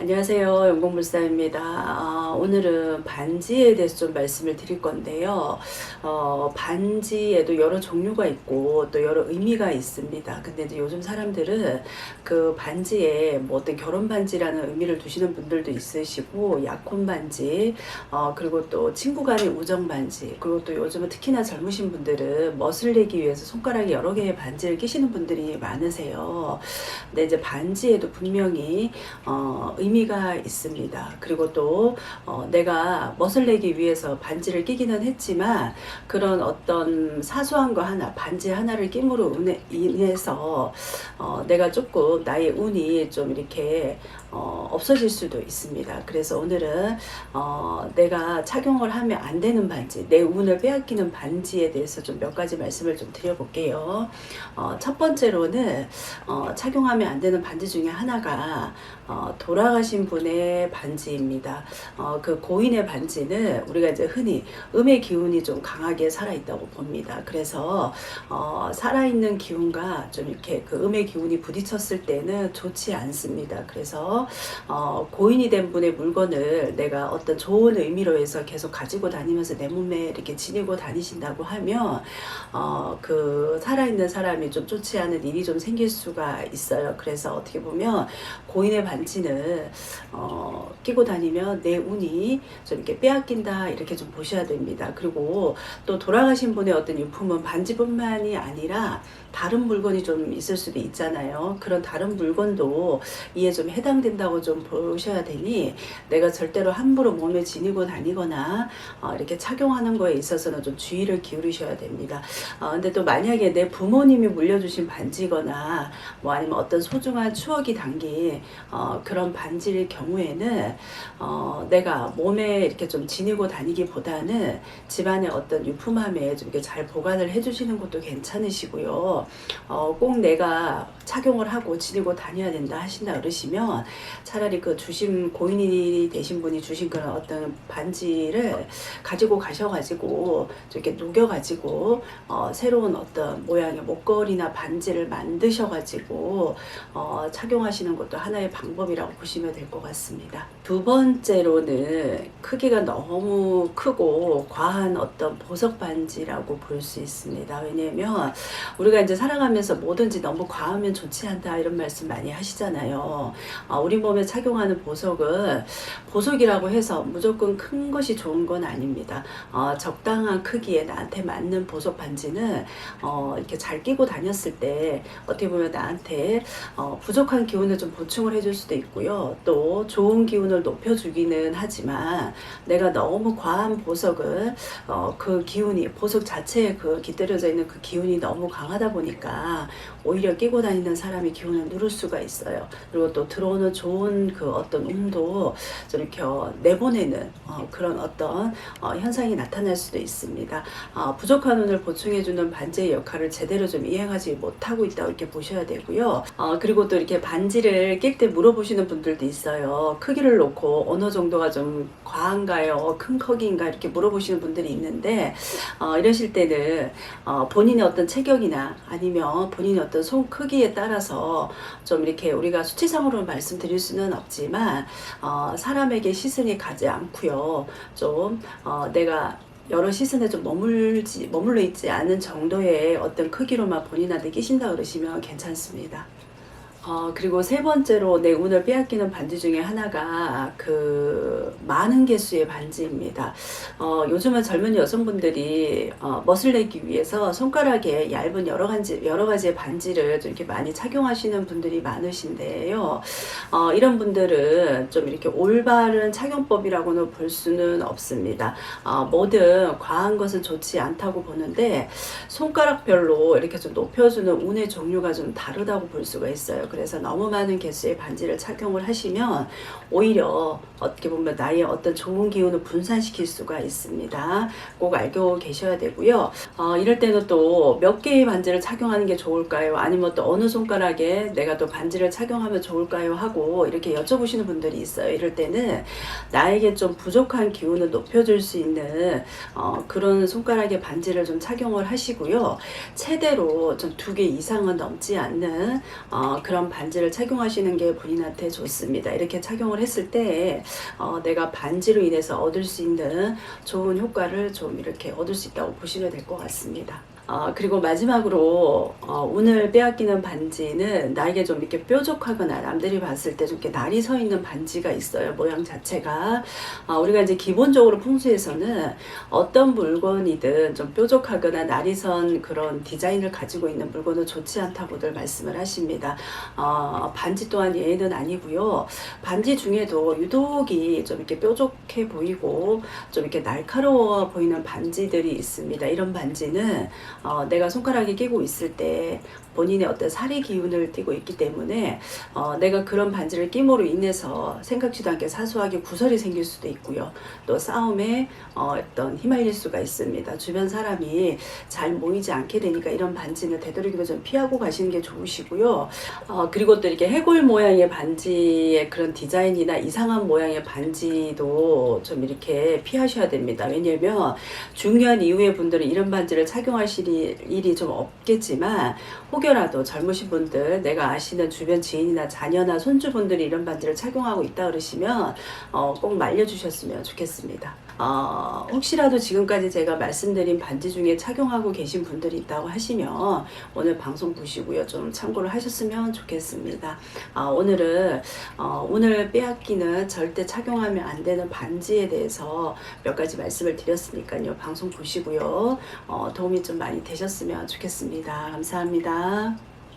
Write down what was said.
안녕하세요. 영공불사입니다. 아, 오늘은 반지에 대해서 좀 말씀을 드릴 건데요. 어, 반지에도 여러 종류가 있고 또 여러 의미가 있습니다. 근데 이제 요즘 사람들은 그 반지에 뭐 어떤 결혼 반지라는 의미를 두시는 분들도 있으시고 약혼 반지, 어, 그리고 또 친구 간의 우정 반지, 그리고 또 요즘은 특히나 젊으신 분들은 멋을 내기 위해서 손가락에 여러 개의 반지를 끼시는 분들이 많으세요. 근데 이제 반지에도 분명히 어, 의미 가 있습니다. 그리고 또 어, 내가 멋을 내기 위해서 반지를 끼기는 했지만 그런 어떤 사소한 거 하나, 반지 하나를 인해- 인해서 어, 내가 조금 나의 운이 좀 이렇게 어, 없어질 수도 있습니다. 그래서 오늘은 어, 내가 착용을 하면 안 되는 반지, 내 운을 빼앗기는 반지에 대해서 좀 몇 가지 말씀을 좀 드려볼게요. 어, 첫 번째로는 어, 착용하면 안 되는 반지 중에 하나가 어, 돌아가신 분의 반지입니다. 어, 그 고인의 반지는 우리가 이제 흔히 음의 기운이 좀 강하게 살아있다고 봅니다. 그래서 어, 살아있는 기운과 좀 이렇게 그 음의 기운이 부딪혔을 때는 좋지 않습니다. 그래서 어, 고인이 된 분의 물건을 내가 어떤 좋은 의미로 해서 계속 가지고 다니면서 내 몸에 이렇게 지니고 다니신다고 하면 어, 그 살아있는 사람이 좀 좋지 않은 일이 좀 생길 수가 있어요. 그래서 어떻게 보면 고인의 반 지는 어, 끼고 다니면 내 운이 좀 이렇게 빼앗긴다 이렇게 좀 보셔야 됩니다. 그리고 또 돌아가신 분의 어떤 유품은 반지뿐만이 아니라 다른 물건이 좀 있을 수도 있잖아요. 그런 다른 물건도 이에 좀 해당된다고 좀 보셔야 되니 내가 절대로 함부로 몸에 지니고 다니거나 어, 이렇게 착용하는 거에 있어서는 좀 주의를 기울이셔야 됩니다. 어, 근데 또 만약에 내 부모님이 물려주신 반지거나 뭐 아니면 어떤 소중한 추억이 담긴 어, 그런 반지일 경우에는 어, 내가 몸에 이렇게 좀 지니고 다니기보다는 집안의 어떤 유품함에 좀 이렇게 잘 보관을 해주시는 것도 괜찮으시고요. 어, 꼭 내가 착용을 하고 지니고 다녀야 된다 하신다 그러시면 차라리 그 주신 고인이 되신 분이 주신 그런 어떤 반지를 가지고 가셔가지고 좀 이렇게 녹여가지고 어, 새로운 어떤 모양의 목걸이나 반지를 만드셔가지고 어, 착용하시는 것도 하나의 방법 이라고 보시면 될 것 같습니다. 두 번째로는 크기가 너무 크고 과한 어떤 보석 반지라고 볼 수 있습니다. 왜냐하면 우리가 이제 살아가면서 뭐든지 너무 과하면 좋지 않다 이런 말씀 많이 하시잖아요. 어, 우리 몸에 착용하는 보석은 보석이라고 해서 무조건 큰 것이 좋은 건 아닙니다. 어, 적당한 크기에 나한테 맞는 보석 반지는 어, 이렇게 잘 끼고 다녔을 때 어떻게 보면 나한테 어, 부족한 기운을 좀 보충을 해줄 수도 있고요. 또 좋은 기운을 높여주기는 하지만 내가 너무 과한 보석은 어, 그 기운이 보석 자체에 그 깃들여져 있는 그 기운이 너무 강하다 보니까 오히려 끼고 다니는 사람이 기운을 누를 수가 있어요. 그리고 또 들어오는 좋은 그 어떤 운도 좀 이렇게 어, 내보내는 어, 그런 어떤 어, 현상이 나타날 수도 있습니다. 어, 부족한 운을 보충해주는 반지의 역할을 제대로 좀 이행하지 못하고 있다고 이렇게 보셔야 되고요. 어, 그리고 또 이렇게 반지를 낄 때 물어 보시는 분들도 있어요. 크기를 놓고 어느 정도가 좀 과한가요? 큰 크기인가? 이렇게 물어보시는 분들이 있는데 어, 이러실 때는 어, 본인의 어떤 체격이나 아니면 본인의 어떤 손 크기에 따라서 좀 이렇게 우리가 수치상으로 말씀드릴 수는 없지만 어, 사람에게 시선이 가지 않고요. 좀 어, 내가 여러 시선에 좀 머물지 머물러 있지 않은 정도의 어떤 크기로만 본인한테 끼신다 그러시면 괜찮습니다. 어, 그리고 세 번째로 내 운을 빼앗기는 반지 중에 하나가 그 많은 개수의 반지입니다. 어, 요즘은 젊은 여성분들이 어, 멋을 내기 위해서 손가락에 얇은 여러 가지 여러 가지의 반지를 좀 이렇게 많이 착용하시는 분들이 많으신데요. 어, 이런 분들은 좀 이렇게 올바른 착용법이라고는 볼 수는 없습니다. 어, 뭐든 과한 것은 좋지 않다고 보는데 손가락별로 이렇게 좀 높여주는 운의 종류가 좀 다르다고 볼 수가 있어요. 그래서 너무 많은 개수의 반지를 착용을 하시면 오히려 어떻게 보면 나의 어떤 좋은 기운을 분산시킬 수가 있습니다. 꼭 알고 계셔야 되고요. 어, 이럴 때는 또 몇 개의 반지를 착용하는 게 좋을까요? 아니면 또 어느 손가락에 내가 또 반지를 착용하면 좋을까요? 하고 이렇게 여쭤보시는 분들이 있어요. 이럴 때는 나에게 좀 부족한 기운을 높여줄 수 있는 어, 그런 손가락의 반지를 좀 착용을 하시고요. 최대로 좀 두 개 이상은 넘지 않는 어, 그런 이런 반지를 착용하시는 게 본인한테 좋습니다. 이렇게 착용을 했을 때 어, 내가 반지로 인해서 얻을 수 있는 좋은 효과를 좀 이렇게 얻을 수 있다고 보시면 될 것 같습니다. 어, 그리고 마지막으로 어, 오늘 빼앗기는 반지는 나에게 좀 이렇게 뾰족하거나 남들이 봤을 때 좀 이렇게 날이 서 있는 반지가 있어요. 모양 자체가 어, 우리가 이제 기본적으로 풍수에서는 어떤 물건이든 좀 뾰족하거나 날이 선 그런 디자인을 가지고 있는 물건은 좋지 않다고들 말씀을 하십니다. 어, 반지 또한 예외는 아니고요. 반지 중에도 유독이 좀 이렇게 뾰족해 보이고 좀 이렇게 날카로워 보이는 반지들이 있습니다. 이런 반지는 어, 내가 손가락에 끼고 있을 때 본인의 어떤 살이 기운을 띠고 있기 때문에 어, 내가 그런 반지를 끼므로 인해서 생각지도 않게 사소하게 구설이 생길 수도 있고요. 또 싸움에 어, 어떤 휘말릴 수가 있습니다. 주변 사람이 잘 모이지 않게 되니까 이런 반지는 되도록이면 좀 피하고 가시는 게 좋으시고요. 어, 그리고 또 이렇게 해골 모양의 반지의 그런 디자인이나 이상한 모양의 반지도 좀 이렇게 피하셔야 됩니다. 왜냐면 중요한 이후의 분들은 이런 반지를 착용하실 일이 좀 없겠지만 혹여 라도 젊으신 분들 내가 아시는 주변 지인이나 자녀나 손주분들이 이런 반지를 착용하고 있다 그러시면 어, 꼭 말려주셨으면 좋겠습니다. 어, 혹시라도 지금까지 제가 말씀드린 반지 중에 착용하고 계신 분들이 있다고 하시면 오늘 방송 보시고요 좀 참고를 하셨으면 좋겠습니다. 아, 오늘은 어, 오늘 빼앗기는 절대 착용하면 안 되는 반지에 대해서 몇 가지 말씀을 드렸으니까요 방송 보시고요 어, 도움이 좀 많이 되셨으면 좋겠습니다. 감사합니다. lá.